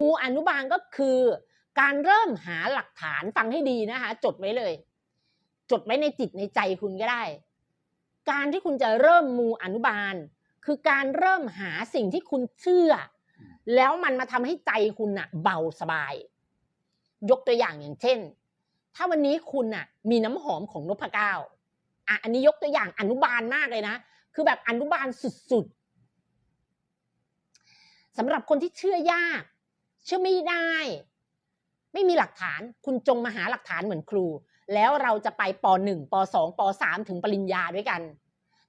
มูอนุบาลก็คือการเริ่มหาหลักฐานฟังให้ดีนะคะ จดไว้เลย จดไว้ในจิตในใจคุณก็ได้ การที่คุณจะเริ่มมูอนุบาล คือการเริ่มหาสิ่งที่คุณเชื่อ แล้วมันมาทำให้ใจคุณน่ะเบาสบาย ยกตัวอย่างอย่างเช่น ถ้าวันนี้คุณน่ะมีน้ำหอมของนพเก้าอะอันนี้ยกตัวอย่างอนุบาลมากเลยนะ คือแบบอนุบาลสุดๆสำหรับคนที่เชื่อยาก เชื่อไม่ได้ ไม่มีหลักฐาน คุณจงมาหาหลักฐานเหมือนครู แล้วเราจะไปป .1 ป .2 ป .3 ถึงปริญญาด้วยกัน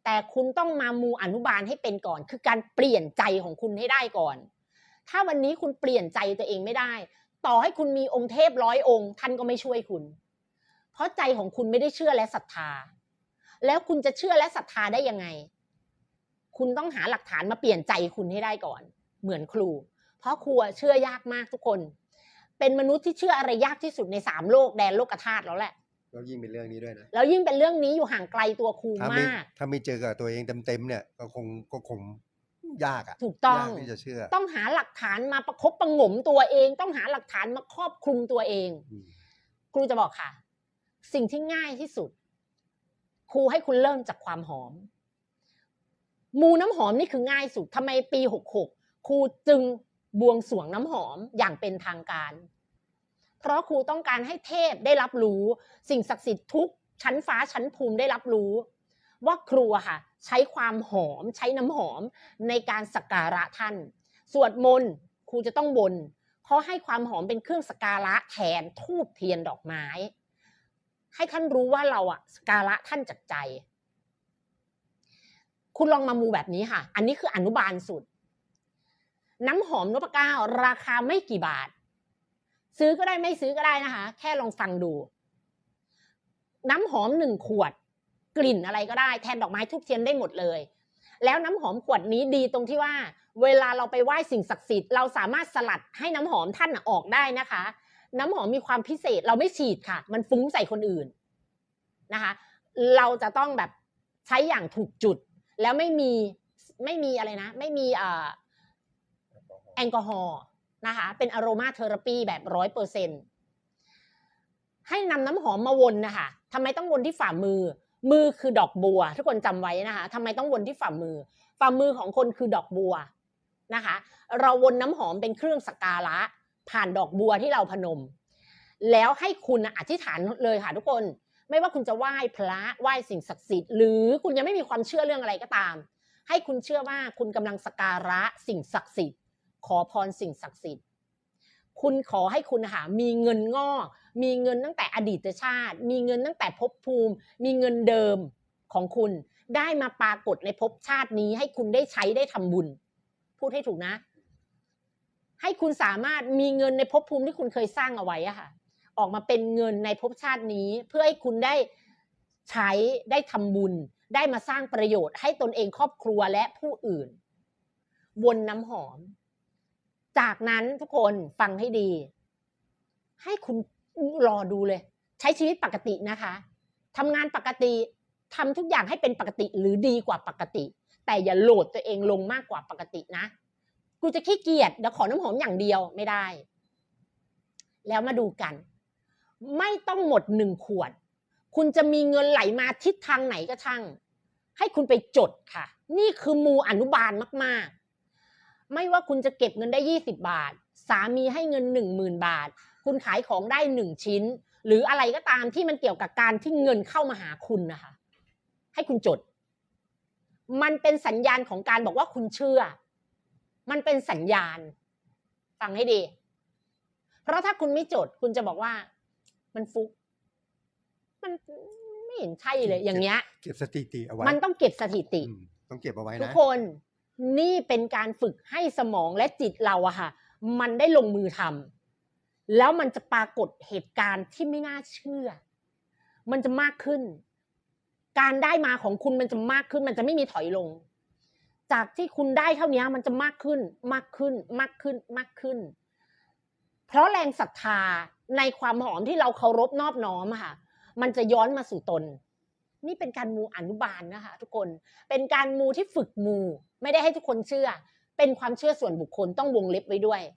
แต่คุณต้องมามูอนุบาลให้เป็นก่อน คือการเปลี่ยนใจของคุณให้ได้ก่อน ถ้าวันนี้คุณเปลี่ยนใจตัวเองไม่ได้ ต่อให้คุณมีองค์เทพร้อยองค์ ท่านก็ไม่ช่วยคุณ เพราะใจของคุณไม่ได้เชื่อและศรัทธา แล้วคุณจะเชื่อและศรัทธาได้ยังไง คุณต้องหาหลักฐานมาเปลี่ยนใจคุณให้ได้ก่อน เหมือนครู เพราะครูเชื่อยากมากทุกคน เป็นมนุษย์ที่เชื่ออะไรยากที่สุดในสามโลกแดนโลกธาตุแล้วแหละแล้วยิ่งเป็นเรื่องนี้ด้วยนะแล้วยิ่งเป็นเรื่องนี้อยู่ห่างไกลตัวครูถ้าไม่มาก ถ้าไม่เจอกับตัวเองเต็มๆเนี่ยก็คงก็คงยากอะถูกต้อง ยากที่จะเชื่อ ต้องหาหลักฐานมาประคบประหงมตัวเอง ต้องหาหลักฐานมาครอบคลุมตัวเอง อืม ครูจะบอกค่ะ สิ่งที่ง่ายที่สุด ครูให้คุณเริ่มจากความหอม มูน้ำหอมนี่คือง่ายสุดทำไมปีหกหกครูจึง บวงสวงน้ำหอมอย่างเป็นทางการ เพราะครูต้องการให้เทพได้รับรู้ สิ่งศักดิ์สิทธิ์ทุกชั้นฟ้าชั้นภูมิได้รับรู้ ว่าครูค่ะ ใช้ความหอมใช้น้ำหอมในการสักการะท่าน สวดมนต์ครูจะต้องบน เพราะให้ความหอมเป็นเครื่องสกการะแทนทูบเทียนดอกไม้ ให้ท่านรู้ว่าเราอะสกการะท่านจากใจ คุณลองมามูแบบนี้ค่ะ อันนี้คืออนุบาลสุด น้ำหอมนพก้าราคาไม่กี่บาท ซื้อก็ได้ไม่ซื้อก็ได้นะคะ แค่ลองฟังดู น้ำหอมหนึ่งขวด กลิ่นอะไรก็ได้ แทนดอกไม้ทุกเทียนได้หมดเลย แล้วน้ำหอมขวดนี้ดีตรงที่ว่า เวลาเราไปไหว้สิ่งศักดิ์สิทธิ์เราสามารถสลัดให้น้ำหอมท่านออกได้นะคะ น้ำหอมมีความพิเศษเราไม่ฉีดค่ะ มันฟุ้งใส่คนอื่นนะคะ เราจะต้องแบบใช้อย่างถูกจุด แล้วไม่มีไม่มีอะไรนะ ไม่มีเอ่อ แอลกอฮอล์นะคะเป็นอโรมาเทอราปีแบบร้อยเปอร์เซ็นให้นำน้ำหอมมาวนนะคะทำไมต้องวนที่ฝ่ามือ มือคือดอกบัว ทุกคนจำไว้นะคะทำไมต้องวนที่ฝ่ามือ ฝ่ามือของคนคือดอกบัวนะคะ เราวนน้ำหอมเป็นเครื่องสักการะ ผ่านดอกบัวที่เราพนม แล้วให้คุณอธิษฐานเลยค่ะทุกคน ไม่ว่าคุณจะไหว้พระไหว้สิ่งศักดิ์สิทธิ์หรือคุณยังไม่มีความเชื่อเรื่องอะไรก็ตาม ให้คุณเชื่อว่าคุณกำลังสักการะสิ่งศักดิ์สิทธิ์ ขอพรสิ่งศักดิ์สิทธิ์ คุณขอให้คุณหามีเงินงอกมีเงินตั้งแต่อดีตชาติ มีเงินตั้งแต่ภพภูมิ มีเงินเดิมของคุณ ได้มาปรากฏในภพชาตินี้ ให้คุณได้ใช้ได้ทำบุญ พูดให้ถูกนะ ให้คุณสามารถมีเงินในภพภูมิที่คุณเคยสร้างเอาไว้อะค่ะ ออกมาเป็นเงินในภพชาตินี้ เพื่อให้คุณได้ใช้ได้ทำบุญ ได้มาสร้างประโยชน์ ให้ตนเองครอบครัวและผู้อื่น วนน้ำหอม จากนั้นทุกคนฟังให้ดี ให้คุณรอดูเลย ใช้ชีวิตปกตินะคะทำงานปกติทำทุกอย่างให้เป็นปกติหรือดีกว่าปกติ แต่อย่าโหลดตัวเองลงมากกว่าปกตินะ กูจะขี้เกียจเดี๋ยวขอน้ำหอมอย่างเดียวไม่ได้ แล้วมาดูกัน ไม่ต้องหมดหนึ่งขวด คุณจะมีเงินไหลมาทิศทางไหนก็ช่าง ให้คุณไปจดค่ะ นี่คือมูอนุบาลมากๆ ไม่ว่าคุณจะเก็บเงินได้ 20 บาท สามีให้เงิน 10,000 บาท คุณขายของได้หนึ่งชิ้น หรืออะไรก็ตามที่มันเกี่ยวกับการที่เงินเข้ามาหาคุณนะคะ ให้คุณจด มันเป็นสัญญาณของการบอกว่าคุณเชื่อ มันเป็นสัญญาณ ฟังให้ดี เพราะถ้าคุณไม่จด คุณจะบอกว่า มันฟุก มันไม่เห็นใช่เลยอย่างเงี้ย เก็บสถิติเอาไว้ มันต้องเก็บสถิติอืมต้องเก็บเอาไว้ทุกนะคน นี่เป็นการฝึกให้สมองและจิตเราอะค่ะ มันได้ลงมือทำแล้วมันจะปรากฏเหตุการณ์ที่ไม่น่าเชื่อ มันจะมากขึ้น การได้มาของคุณมันจะมากขึ้น มันจะไม่มีถอยลง จากที่คุณได้เท่านี้มันจะมากขึ้น มากขึ้น มากขึ้น มากขึ้น เพราะแรงศรัทธาในความหอมที่เราเคารพนอบน้อมค่ะ มันจะย้อนมาสู่ตน นี่เป็นการมูอนุบาลนะคะ ทุกคนเป็นการมูที่ฝึกมู ไม่ได้ให้ทุกคนเชื่อ เป็นความเชื่อส่วนบุคคลต้องวงเล็บไว้ด้วย